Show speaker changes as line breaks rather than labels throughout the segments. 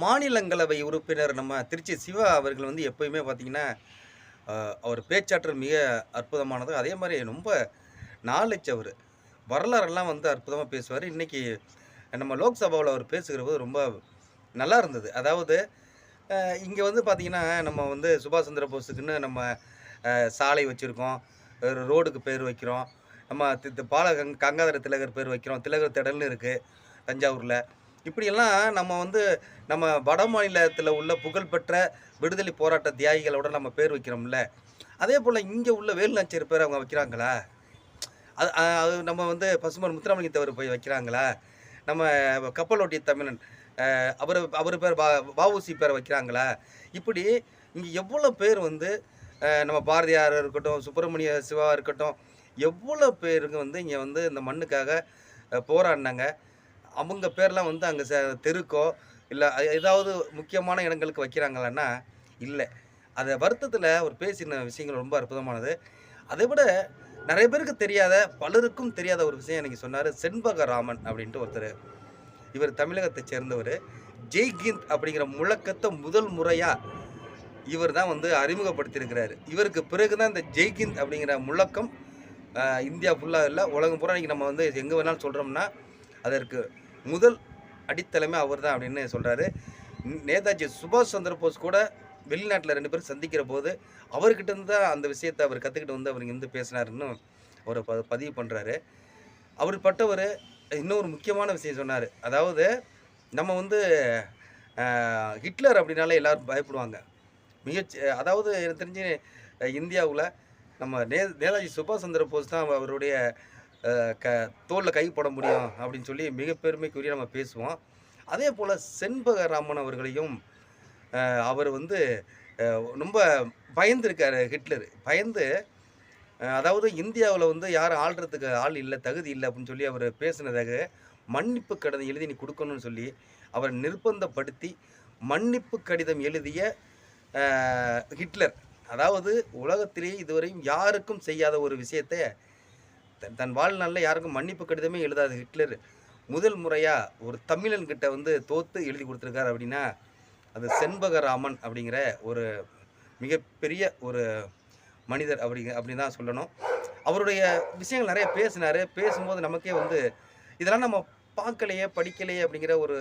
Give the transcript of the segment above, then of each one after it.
மாநிலங்களவை உறுப்பினர் நம்ம திருச்சி சிவா அவர்கள் வந்து எப்பயுமே பார்த்திங்கன்னா அவர் பேச்சாற்றல் மிக அற்புதமானது. அதே மாதிரி ரொம்ப நாலேஜ் அவர். வரலாறெல்லாம் வந்து அற்புதமாக பேசுவார். இன்றைக்கி நம்ம லோக்சபாவில் அவர் பேசுகிற போது ரொம்ப நல்லா இருந்தது. அதாவது இங்கே வந்து பார்த்திங்கன்னா நம்ம வந்து சுபாஷ் சந்திர போஸுக்குன்னு நம்ம சாலை வச்சுருக்கோம். ரோடுக்கு பேர் வைக்கிறோம். நம்ம தி- பால கங் கங்காதர திலகர் பேர் வைக்கிறோம். திலகர் திடல்னு இருக்குது தஞ்சாவூரில். இப்படியெல்லாம் நம்ம வந்து நம்ம வட மாநிலத்தில் உள்ள புகழ்பெற்ற விடுதலை போராட்ட தியாகிகளோட நம்ம பேர் வைக்கிறோம்ல. அதே போல் இங்கே உள்ள வேலுநாச்சியர் பேர் அவங்க வைக்கிறாங்களா? அது அது நம்ம வந்து பசுமன் முத்துராமலிங்கத்தவர் போய் வைக்கிறாங்களா? நம்ம கப்பலோட்டிய தமிழன் அவர் அவர் பேர் வா வஉசி பேர் வைக்கிறாங்களா? இப்படி இங்கே எவ்வளோ பேர் வந்து நம்ம பாரதியார் இருக்கட்டும் சுப்பிரமணிய சிவா இருக்கட்டும் எவ்வளோ பேருங்க வந்து இங்கே வந்து இந்த மண்ணுக்காக போராடினாங்க. அவங்க பேர்லாம் வந்து அங்கே தெருக்கோ இல்லை ஏதாவது முக்கியமான இடங்களுக்கு வைக்கிறாங்களான்னா இல்லை. அதை வருத்தத்தில் அவர் பேசின விஷயங்கள் ரொம்ப அற்புதமானது. அதை விட நிறைய பேருக்கு தெரியாத பலருக்கும் தெரியாத ஒரு விஷயம் எனக்கு சொன்னார் செண்பகராமன் அப்படின்ட்டு ஒருத்தர். இவர் தமிழகத்தை சேர்ந்தவர். ஜெய்கிந்த் அப்படிங்கிற முழக்கத்தை முதல் முறையாக இவர் தான் வந்து அறிமுகப்படுத்தியிருக்கிறார். இவருக்கு பிறகு தான் இந்த ஜெய்கிந்த் அப்படிங்கிற முழக்கம் இந்தியா ஃபுல்லாக இல்லை உலகம் பூரா இன்றைக்கி நம்ம வந்து எங்கே வேணாலும் சொல்கிறோம்னா அதற்கு முதல் அடித்தளமே அவர் தான் அப்படின்னு சொல்கிறாரு நேதாஜி சுபாஷ் சந்திர போஸ் கூட வெளிநாட்டில் ரெண்டு பேரும் சந்திக்கிற போது அவர்கிட்ட இருந்து தான் அந்த விஷயத்தை அவர் கற்றுக்கிட்டு வந்து அவர் இருந்து பேசினாருன்னு அவர் ப பதிவு பண்ணுறாரு அவர் பட்டவர் இன்னொரு முக்கியமான விஷயம் சொன்னார். அதாவது நம்ம வந்து ஹிட்லர் அப்படின்னாலே எல்லோரும் பயப்படுவாங்க. மிகச்சி அதாவது எனக்கு தெரிஞ்சு இந்தியாவில் நம்ம நே நேதாஜி சுபாஷ் சந்திர போஸ் தான் அவருடைய க தோளில் கை போட முடியும் அப்படின்னு சொல்லி மிக பெருமைக்குரிய நம்ம பேசுவோம். அதே போல் செண்பகராமன் அவர்களையும் அவர் வந்து ரொம்ப பயந்துருக்காரு ஹிட்லர். பயந்து அதாவது இந்தியாவில் வந்து யாரும் ஆள்றதுக்கு ஆள் இல்லை தகுதி இல்லை அப்படின்னு சொல்லி அவர் பேசினதாக மன்னிப்பு கடிதம் எழுதி நீ கொடுக்கணும்னு சொல்லி அவரை நிர்பந்தப்படுத்தி மன்னிப்பு கடிதம் எழுதிய ஹிட்லர். அதாவது உலகத்திலேயே இதுவரையும் யாருக்கும் செய்யாத ஒரு விஷயத்தை தன் தன் வாழ்நாளில் யாருக்கும் மன்னிப்பு கடிதமே எழுதாது. ஹிட்லர் முதல் முறையாக ஒரு தமிழன்கிட்ட வந்து தோற்று எழுதி கொடுத்துருக்காரு அப்படின்னா அது செண்பகராமன் அப்படிங்கிற ஒரு மிகப்பெரிய ஒரு மனிதர் அப்படிங்க அப்படின்னு தான் சொல்லணும். அவருடைய விஷயங்கள் நிறைய பேசினார். பேசும்போது நமக்கே வந்து இதெல்லாம் நம்ம பார்க்கலையே படிக்கலையே அப்படிங்கிற ஒரு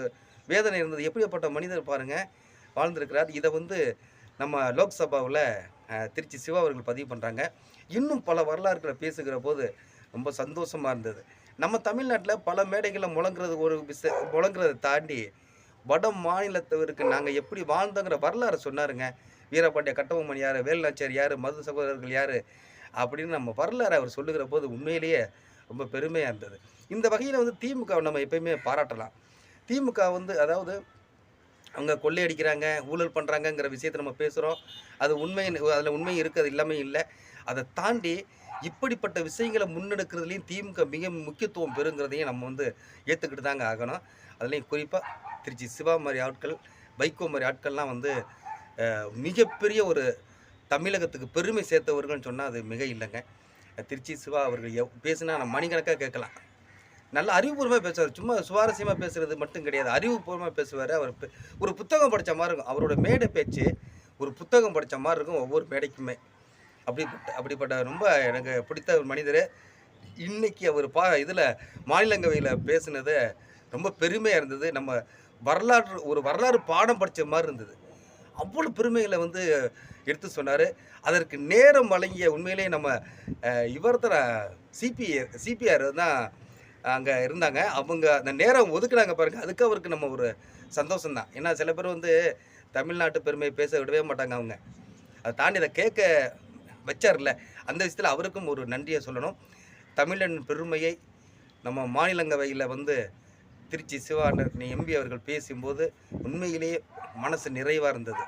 வேதனை இருந்தது. எப்படிப்பட்ட மனிதர் பாருங்கள் வாழ்ந்திருக்கிறார். இதை வந்து நம்ம லோக்சபாவில் திருச்சி சிவா அவர்கள் பதிவு பண்ணுறாங்க இன்னும் பல வரலாறுகளை பேசுகிற போது ரொம்ப சந்தோஷமாக இருந்தது. நம்ம தமிழ்நாட்டில் பல மேடைகளில் முழங்குறது ஒரு விச முழங்குறதை தாண்டி வட மாநிலத்தவருக்கு நாங்கள் எப்படி வாழ்ந்தோங்கிற வரலாறு சொன்னாருங்க. வீரபாண்டிய கட்டபொம்மன் யார் வேலுநாச்சியார் யார் மது சகோதரர்கள் யார் அப்படின்னு நம்ம வரலாறு அவர் சொல்லுகிற போது உண்மையிலேயே ரொம்ப பெருமையாக இருந்தது. இந்த வகையில் வந்து திமுக நம்ம எப்பயுமே பாராட்டலாம். திமுக வந்து அதாவது அவங்க கொள்ளையடிக்கிறாங்க ஊழல் பண்ணுறாங்கங்கிற விஷயத்தை நம்ம பேசுகிறோம் அது உண்மை அதில் உண்மை இருக்குது எல்லாமே இல்லை. அதை தாண்டி இப்படிப்பட்ட விஷயங்களை முன்னெடுக்கிறதுலையும் திமுக மிக முக்கியத்துவம் பெறுங்கிறதையும் நம்ம வந்து ஏற்றுக்கிட்டு தாங்க ஆகணும். அதுலேயும் குறிப்பாக திருச்சி சிவா மாதிரி ஆட்கள் வைகோ மாதிரி ஆட்கள்லாம் வந்து மிகப்பெரிய ஒரு தமிழகத்துக்கு பெருமை சேர்த்தவர்கள்னு சொன்னால் அது மிக இல்லைங்க. திருச்சி சிவா அவர்கள் எவ் பேசுனா நம்ம மணிக்கணக்காக கேட்கலாம். நல்ல அறிவுபூர்வமாக பேசுவார். சும்மா சுவாரஸ்யமாக பேசுகிறது மட்டும் கிடையாது. அறிவுபூர்வமாக பேசுவார். அவர் ஒரு புத்தகம் படித்த மாதிரி இருக்கும். அவரோட மேடை பேச்சு ஒரு புத்தகம் படித்த மாதிரி இருக்கும். ஒவ்வொரு மேடைக்குமே. அப்படிப்பட்ட அப்படிப்பட்ட ரொம்ப எனக்கு பிடித்த ஒரு மனிதர். இன்னைக்கு அவர் பா இதில் மாநிலங்கவையில் பேசுனது ரொம்ப பெருமையாக இருந்தது. நம்ம வரலாற்று ஒரு வரலாறு பாடம் படித்த மாதிரி இருந்தது. அவ்வளோ பெருமைகளை வந்து எடுத்து சொன்னார். அதற்கு நேரம் வழங்கிய உண்மையிலேயே நம்ம இவர் தர சிபிஆர் சிபிஆர் தான் அங்கே இருந்தாங்க. அவங்க அந்த நேரம் ஒதுக்குனாங்க பாருங்கள் அதுக்கு அவருக்கு நம்ம ஒரு சந்தோஷம் தான். ஏன்னா சில பேர் வந்து தமிழ்நாட்டு பெருமையை பேச விடவே மாட்டாங்க அவங்க. அதை தாண்டி அதை கேட்க வச்சார்ல அந்த விஷயத்தில் அவருக்கும் ஒரு நன்றியை சொல்லணும். தமிழன் பெருமையை நம்ம மாநிலங்கவையில் வந்து திருச்சி சிவாண்டர் எம்பி அவர்கள் பேசும்போது உண்மையிலேயே மனசு நிறைவாக இருந்தது.